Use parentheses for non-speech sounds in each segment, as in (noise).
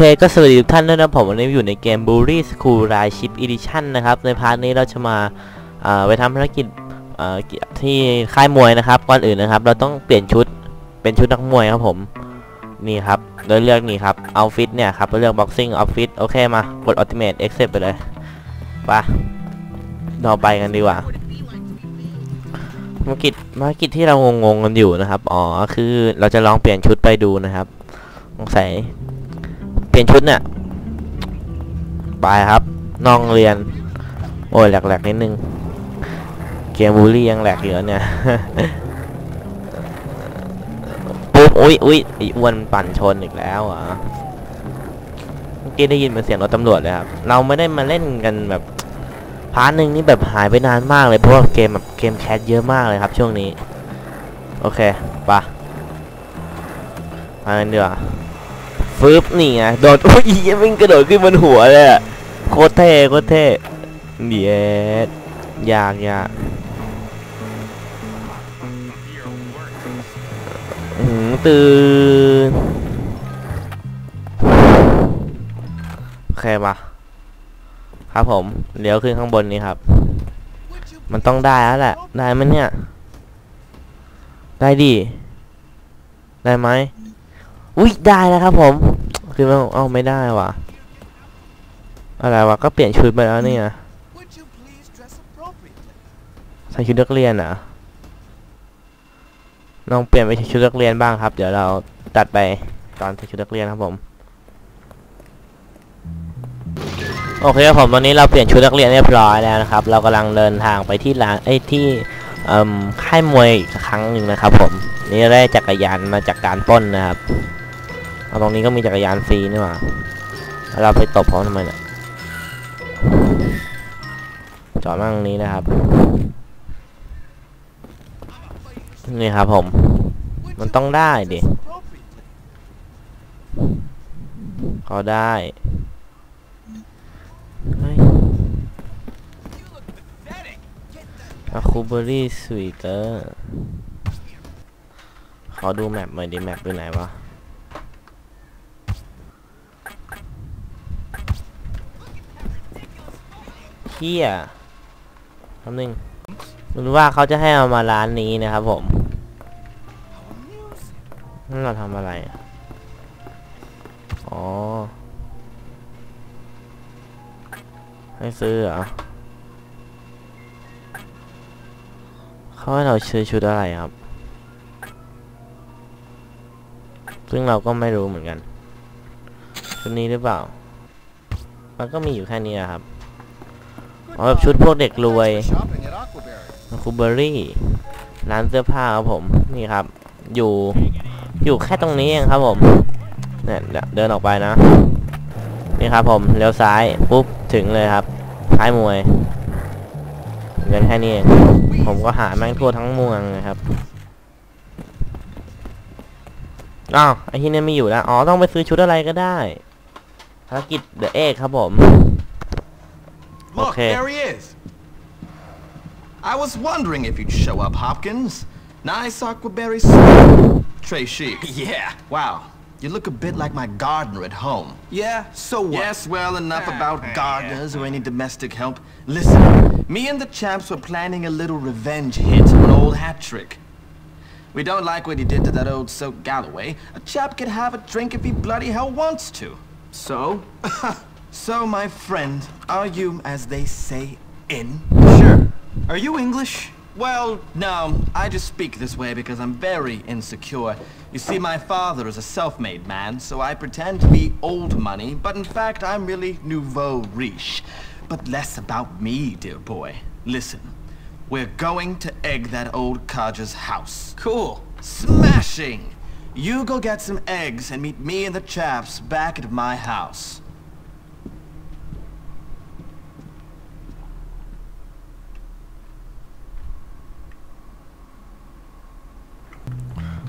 เคก็สวัสดีทุกท่านด้วยนะผมวันนี้อยู่ในเกม Bully School Ride Ship Edition นะครับ ในพาร์ทนี้เราจะมาไปทำภารกิจที่ค่ายมวยนะครับ ก่อนอื่นนะครับ เราต้องเปลี่ยนชุดเป็นชุดนักมวยครับผม นี่ครับเราเลือกนี่ครับเอาฟิตเนี่ยครับเราเลือก boxing outfit โอเคมากด ultimate accept ไปเลยไปเราไปกันดีกว่าภารกิจภารกิจที่เรางงๆกันอยู่นะครับ อ๋อ คือเราจะลองเปลี่ยนชุดไปดูนะครับสงสัย ลี่ยนชุดเนี่ยไปครับน้องเรียน โอ้ยแหลกๆนิดนึงเกมบูลลี่ยังแหลกอยู่เนี่ยปุ๊บอุ้ยอุ้ยอ้อ้วนปั่นชนอีกแล้วอะเมื่อกี้ได้ยินเป็นเสียงรถตำรวจเลยครับ เราไม่ได้มาเล่นกันแบบพาร์ทหนึ่งนี่แบบหายไปนานมากเลยเพราะว่าเกมแบบเกมแคสเยอะมากเลยครับ ช่วงนี้ โอเคไปะไปกันดีกว่า ฟึบนี่ไงโดดโอ้ยยังวิ่งกระโดดขึ้นบนหัวเลยอะโคตรเท่โคตรเท่เดียดยากยากตื่นโอเคมาครับผมเลี้ยวขึ้นข้างบนนี้ครับ มันต้องได้แล้วแหละ ได้ไหมยเนี่ย ได้ดิได้ไหม อุ้ยได้แล้วครับผม คือมันเอ้าไม่ได้ว่ะ อะไรวะก็เปลี่ยนชุดไปแล้วเนี่ยใส่ชุดนักเรียนอะลองเปลี่ยนไปใส่ชุดนักเรียนบ้างครับ เดี๋ยวเราตัดไปตอนใส่ชุดนักเรียนครับผมโอเคครับผมตอนนี้เราเปลี่ยนชุดนักเรียนเรียบร้อยแล้วนะครับ เรากำลังเดินทางไปที่ร้านไอ้ที่เอ่มค่ายมวยอีกครั้งหนึ่งนะครับ ผมนี่ได้จักรยานมาจากการป้นนะครับ เอาตรงนี้ก็มีจักรยานฟรีนี่หว่าเราไปตบเขาทำไมเนี่ยจอดนั่งนี้นะครับ นี่ครับผม Would Man you tông please đai dress đi. appropriately? เขาได้อะคูเบอรี่สวีเตอร์ขอดูแมปหน่อยดิแมปอยู่ไหนวะ เฮียคำนึงรู้ว่าเขาจะให้เอามาร้านนี้นะครับผมนั่นเราทำอะไร อ๋อ ให้ซื้อเหรอ เขาให้เราซื้อชุดอะไรครับ ซึ่งเราก็ไม่รู้เหมือนกัน ชุดนี้หรือเปล่า มันก็มีอยู่แค่นี้อะครับ อ๋อแบบชุดพวกเด็กรวยคูเบอรี่ร้านเสื้อผ้าครับผมนี่ครับ อยู่อยู่แค่ตรงนี้เองครับผมเนี่ยเดินออกไปนะ นี่ครับผมเลี้ยวซ้ายปุ๊บถึงเลยครับท้ายมวยเงินแค่นี้เองผมก็หาแม่งทั่วทั้งเมืองนะครับอ้าวไอ้ที่นี่ไม่อยู่แล้วอ๋อต้องไปซื้อชุดอะไรก็ได้ภารกิจเดอะเอกครับผม Look, Okay. there he is. I was wondering if you'd show up, Hopkins. Nice Aquaberry suit. Trey chic. (laughs) Yeah. Wow. You look a bit like my gardener at home. Yeah, so what? Yes, well, enough about (laughs) gardeners or any domestic help. Listen, me and the chaps were planning a little revenge hit on old Hattrick. We don't like what he did to that old Silk Galloway. A chap can have a drink if he bloody hell wants to. So? (laughs) so, my friend, are you, as they say, in? Sure. Are you English? Well, no, I just speak this way because I'm very insecure. You see, my father is a self-made man, so I pretend to be old money, but in fact, I'm really nouveau riche. But less about me, dear boy. Listen, we're going to egg that old codger's house. Cool. Smashing! You go get some eggs and meet me and the chaps back at my house.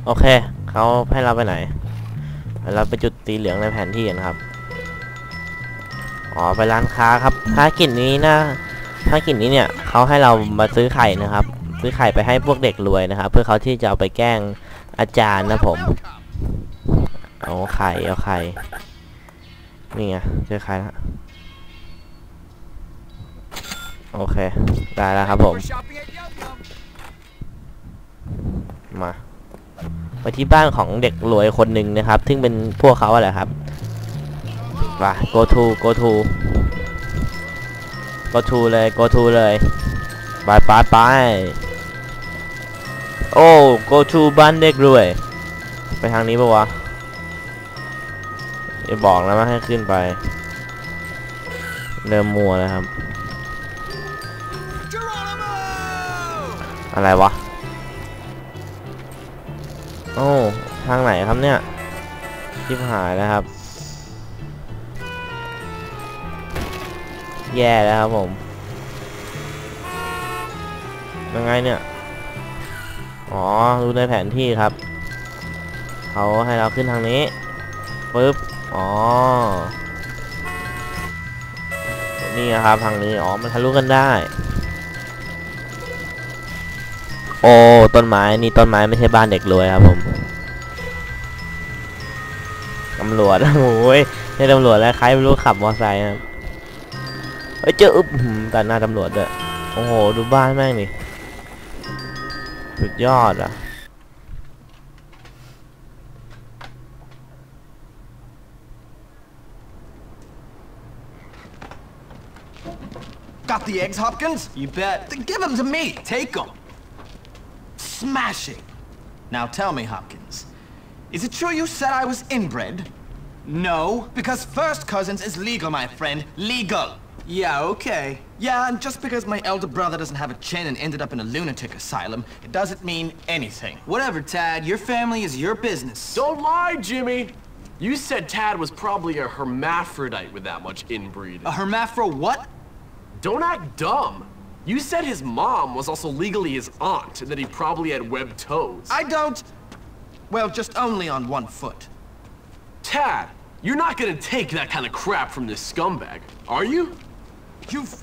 โอเคเขาให้เราไปไหน เราไปจุดสีเหลืองในแผนที่กันครับ อ๋อไปร้านค้าครับภารกิจนี้นะภารกิจนี้เนี่ยเขาให้เรามาซื้อไข่นะครับ ซื้อไข่ไปให้พวกเด็กรวยนะครับ เพื่อเขาที่จะเอาไปแกล้งอาจารย์นะผมเอาไข่เอาไข่นี่ไงเจอใครละโอเค ได้แล้วครับผม มา ไปที่บ้านของเด็กรวยคนหนึ่งนะครับ ซึ่งเป็นพวกเขาอะไรครับไป go to go to go to เลย go to เลยไปไปไปโอ้ go to บ้านเด็กรวย ไปทางนี้ปะวะอย่าบอกนะว่าให้ขึ้นไป เริ่มมัวแล้วครับ อะไรวะ โอ้ทางไหนครับเนี่ยชิบหายแล้วครับ แย่แล้วครับผมยังไงเนี่ย อ๋อดูในแผนที่ครับ เขาให้เราขึ้นทางนี้ปึ๊บ อ๋อ นี่นะครับทางนี้ อ๋อ มันทะลุกันได้ โอ้ ต้นไม้ นี่ต้นไม้ไม่ใช่บ้านเด็กรวยครับผมำรวจโอ้ยนี่ตำรวจแล้วใครไม่รู้ขับมอเตอร์ไซค์ครับเฮ้ยเจออึ๊บอื้อหือตัดหน้าตำรวจด้วยโอ้โหดูบ้านแม่งดิสุดยอดอะ Got the eggs, Hopkins? You bet. Then give them to me. Take them. Smashing. Now tell me, Hopkins, is it true you said I was inbred? No. Because first cousins is legal, my friend. Legal. Yeah, okay. Yeah, and just because my elder brother doesn't have a chin and ended up in a lunatic asylum, it doesn't mean anything. Whatever, Tad. Your family is your business. Don't lie, Jimmy. You said Tad was probably a hermaphrodite with that much inbreeding. A hermaphro what? Don't act dumb. You said his mom was also legally his aunt and that he probably had webbed toes. I don't... Well, just only on one foot. Tad, you're not gonna take that kind of crap from this scumbag, are you? You've...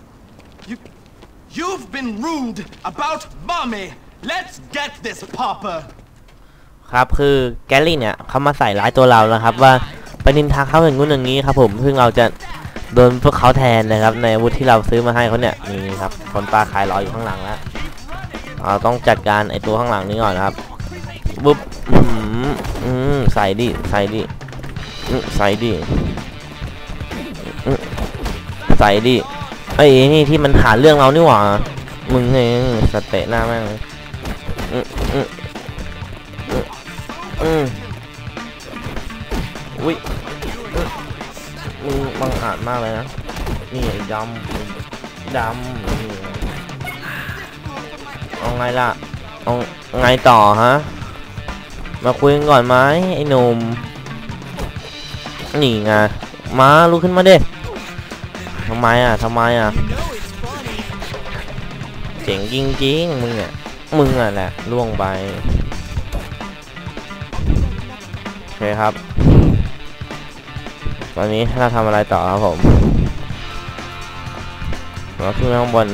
You... You've been rude about mommy! Let's get this, Papa! ครับคือแกลลี่เนี่ยเขามาใส่ร้ายตัวเรานะครับ ว่าไปนินทาเขาอย่างงู้นอย่างนี้ครับผมซึ่งเราจะโดนพวกเขาแทนนะครับ ในอาวุธที่เราซื้อมาให้เขาเนี่ยนี่ครับคนปลาขายรออยู่ข้างหลังแล้วเราต้องจัดการไอตัวข้างหลังนี้ก่อนนะครับปุ๊บอืมอืมใส่ดิใส่ดิอืม ใส่ดิใส่ดิไอ้นี่ที่มันหาเรื่องเรานี่หว่า มึงเองสเตะหน้าแม่งเลยอืมอืมอืมอุ้ยอื้อมึงบังอาจมากเลยนะ นี่ดำดำนี่เอาไงล่ะ เอาไงต่อฮะ มาคุยกันก่อนไหมไอ้หนุ่ม นี่ไงมาลุกขึ้นมาเด้ทำไมอะทำไมอะเจ๋งจริงๆมึงอะมึงอะแหละล่วงไปโอเคครับ ตอนนี้เราทำอะไรต่อครับผมเราขึ้นไปข้างบน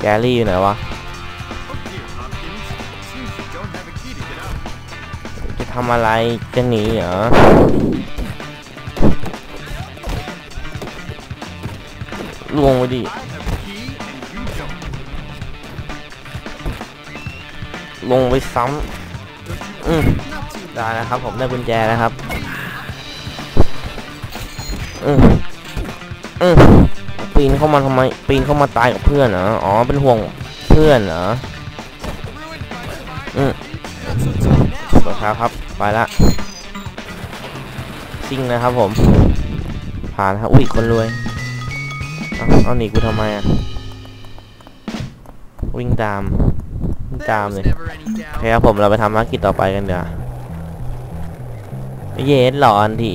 แกรี่อยู่ไหนวะ ทำอะไรจะหนีเหรอลวงไปดิลงไปซ้ำอืมได้แล้วครับ ผมได้กุญแจแล้วครับ อืมอืมปีนเข้ามาทำไม ปีนเข้ามาตายกับเพื่อนเหรอ อ๋อ เป็นห่วงเพื่อนเหรอ อืม เปิดครับ ไปละซิ่งนะครับผม ผ่านครับ อุ้ย คนรวย เอาเอาหนีกูทำไมอะ วิ่งตาม วิ่งตามเลยโอเคครับผม เราไปทำภารกิจต่อไปกันเดี๋ยวเยสหลอนที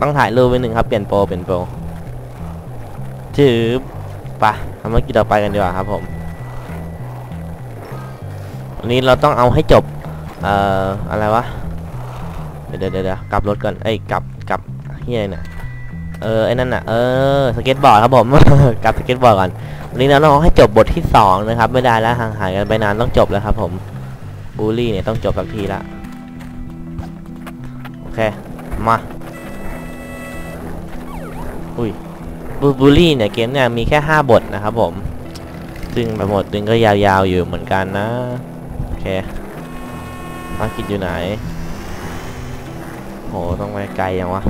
ต้องถ่ายรูปไปหนึ่งครับ เปลี่ยนโปร เปลี่ยนโปรจืบไปะทำภารกิจต่อไปกันดีกว่าครับผมวันนี้เราต้องเอาให้จบ เอ่ออะไรวะเดี๋ยวเดี๋ยวเดี๋ยวกลับรถก่อนเอ้ยกลับกลับเฮียน่ะเออไอ้นั่นน่ะเออสเก็ตบอร์ดครับผม กลับสเก็ตบอร์ดก่อนวันนี้เราต้องให้จบบทที่สองนะครับ ไม่ได้แล้วห่างหายกันไปนานต้องจบแล้วครับ ผมบูลลี่เนี่ยต้องจบสักทีละโอเคมาอุ้ยบูบูลลี่เนี่ยเกมเนี่ยมีแค่5บทนะครับผมซึ่งแบบหมดนึงก็ยาวๆอยู่เหมือนกันนะโอเค ภารกิจอยู่ไหน โห ต้องไปไกลยังวะ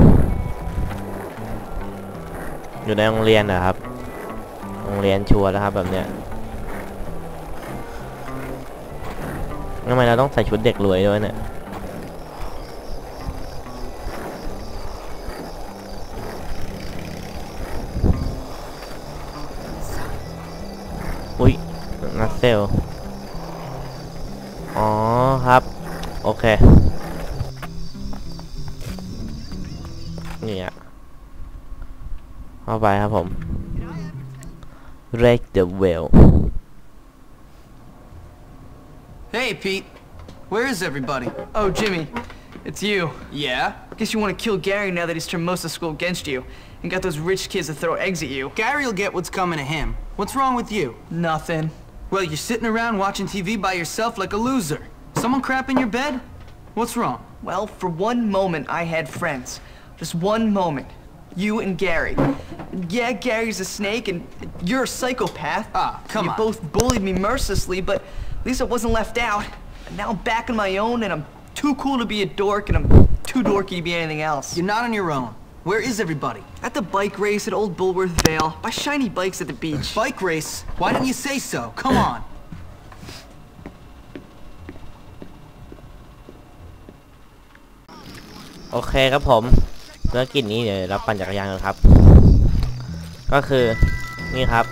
อยู่ในโรงเรียนนะครับ โรงเรียนชัวร์แล้วครับแบบเนี้ยทำไมเราต้องใส่ชุดเด็กรวยด้วยเนี่ยอุ้ยนัดเซล เค นี่อะเข้าไปครับผม Break the wheel Hey, Pete. Where is everybody? Oh, Jimmy, it's you. Yeah? Guess you want to kill Gary now that he's turned most of school against you and got those rich kids to throw eggs at you. Gary'll get what's coming to him. What's wrong with you? Nothing. Well, you're sitting around watching TV by yourself like a loser. Someone crap in your bed? What's wrong? Well, for one moment, I had friends. Just one moment. You and Gary. Yeah, Gary's a snake, and you're a psychopath. Ah, come you on. both bullied me mercilessly, but at least I wasn't left out. And now I'm back on my own, and I'm too cool to be a dork, and I'm too dorky to be anything else. You're not on your own. Where is everybody? At the bike race at Old Bulworth Vale, by shiny bikes at the beach. Bike race? Why didn't you say so? Come on. โอเคครับผมภารกิจนี้เดี๋ยวเราปั่นจักรยานกันครับ ก็คือนี่ครับ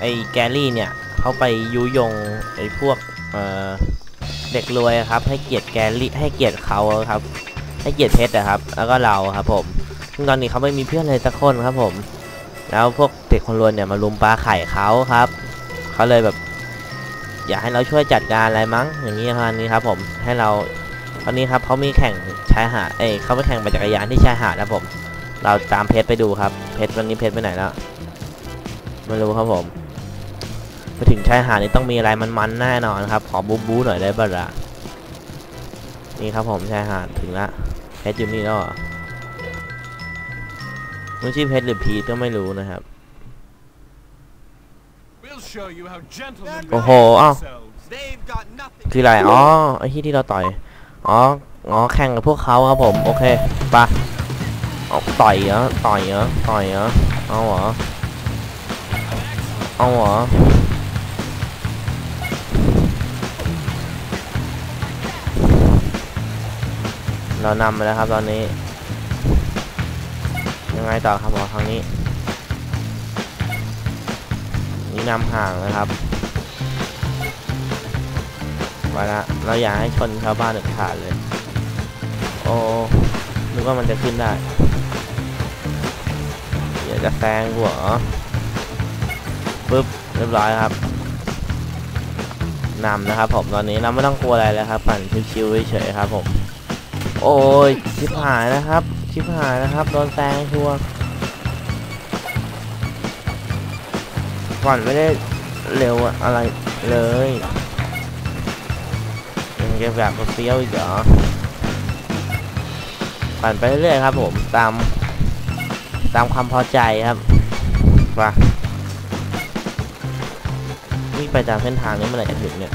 ไอ้แกรี่เนี่ยเขาไปยุยงไอ้พวกเอ่อเด็กรวยครับ ให้เกียรติแกรี่ให้เกียรติเขาครับ ให้เกียรติเพชรนะครับ แล้วก็เราครับ ผมซึ่งตอนนี้เขาไม่มีเพื่อนเลยสักคนครับผม แล้วพวกเด็กคนรวยเนี่ยมาลุมปลาไข่เขาครับเขาเลยแบบ อยากให้เราช่วยจัดการอะไรมั้ง อย่างนี้ประมาณนี้ครับ ผมให้เรา ตอนนี้ครับเขามีแข่งชายหาด เอ้ยเขาไปแข่งปั่นจักรยานที่ชายหาดนะครับผม เราตามเพชรไปดูครับ เพชรวันนี้เพชรไปไหนแล้ว ไม่รู้ครับผม ไปถึงชายหาดนี่ต้องมีอะไรมันๆแน่นอนครับ ขอบู๊บู๊หน่อยได้บ้างละนี่ครับผมชายหาดถึงละ เพชรอยู่นี่แล้วเหรอมันชื่อเพชรหรือพีทก็ไม่รู้นะครับ We'll show you how gentlemen โอ้โห behave อ้าว themselves. They've got nothing. คืออะไร อ๋อ ไอ้ที่ที่เราต่อย อ๋ออ๋อแข่งกับพวกเขาครับผม โอเคไปะเอาต่อยเหรอต่อยเหรอต่อยเหรอเอาเหรอเอาเหรอเรานำไปแล้วครับตอนนี้ ยังไงต่อครับหมอทางนี้ นี่นำห่างนะครับ ไปละเราอยากให้ชนชาวบ้านเด็ดขาดเลย โอ้นึกว่ามันจะขึ้นได้เดี๋ยวจะแซงหัวปึ๊บเรียบร้อยครับนำนะครับผมตอนนี้เราไม่ต้องกลัวอะไรแล้วครับปั่นชิวๆเฉยๆครับผมโอ้ยชิบหายนะครับ ชิบหายนะครับโดนแซงชัวร์ปั่นไม่ได้เร็วอะไรเลย ยังจะแบบมาเฟี้ยวอีกเหรอปั่นไปเรื่อยครับผมตาม ตามความพอใจครับว่าวิ่งไปตามเส้นทางนี้เมื่อไหร่จะถึงเนี่ย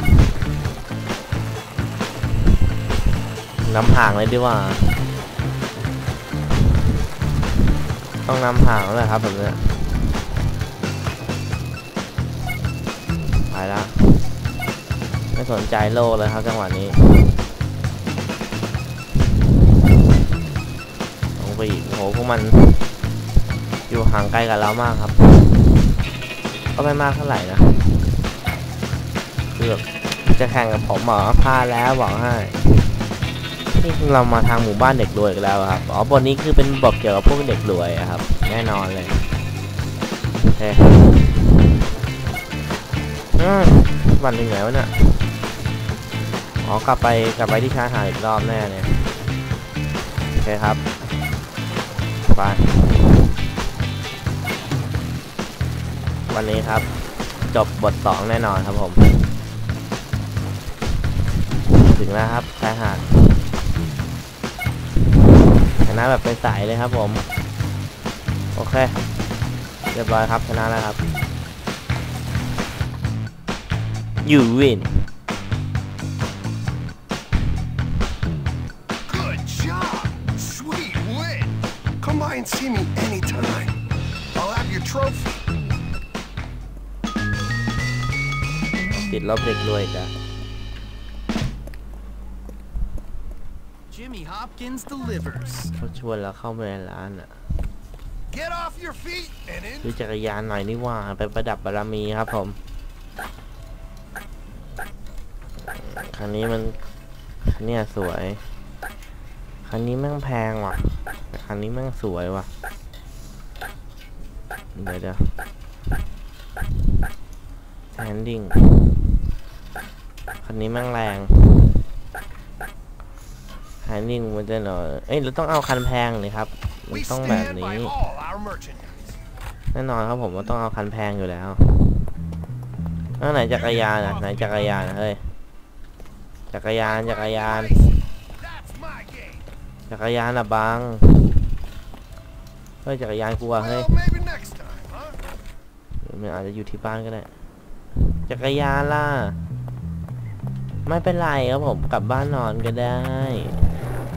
นำห่างเลยดีกว่า ต้องนำห่างแล้วแหละครับแบบเนี้ยไปแล้ว ไม่สนใจโลกเลยครับจังหวะนี้ลงไปอีกโอ้โหพวกมันอยู่ห่างไกลกับเรามากครับ ก็ไม่มากเท่าไหร่นะคือบจะแข่งกับผมหมอพลาดแล้วบอกให้นี่เรามาทางหมู่บ้านเด็กรวยกันแล้วครับ อ๋อบทนี้คือเป็นบทเกี่ยวกับพวกเด็กรวยครับ แน่นอนเลยโอเคอืมวันถึงไหนวะเนี่ย อ๋อกลับไปกลับไปที่ชายหาดอีกรอบแน่เนี่ยโอเคครับไปวันนี้ครับ จบบทสองแน่นอนครับผม ถึงแล้วครับชายหาดชนะแบบเป็นสายเลยครับผม โอเค เรียบร้อยครับชนะแล้วครับ you win see me anytime. I'll have your trophy. ติดลบเด็กด้วยจ้ะ Jimmy Hopkins delivers. เขาชวนเราเข้าไปในร้านอะ Get off your feet and in ดูจักรยานหน่อยนี่หว่าไปประดับบารมีครับผมคันนี้มันคันเนี้ยสวย คันนี้แม่งแพงว่ะ แต่คันนี้แม่งสวยว่ะ เดี๋ยวเดี๋ยวแฮนดิ้งคันนี้แม่งแรงแฮนดิ้งมันจะหน่อยเอ้ยเราต้องเอาคันแพงเลยครับ มัน We ต้องแบบ stand นี้ by all our merchandise. แน่นอนครับผมว่าต้องเอาคันแพงอยู่แล้วแล้วไหนจักรยานอะไหนจักรยานอะเฮ้ยจักรยานจักรยาน That's my game. จักรยานอะบังเฮ้ยจักรยานกูอะเฮ้ย มันอาจจะอยู่ที่บ้านก็ได้ จักรยานล่ะ ไม่เป็นไรครับผม กลับบ้านนอนก็ได้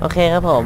โอเคครับผม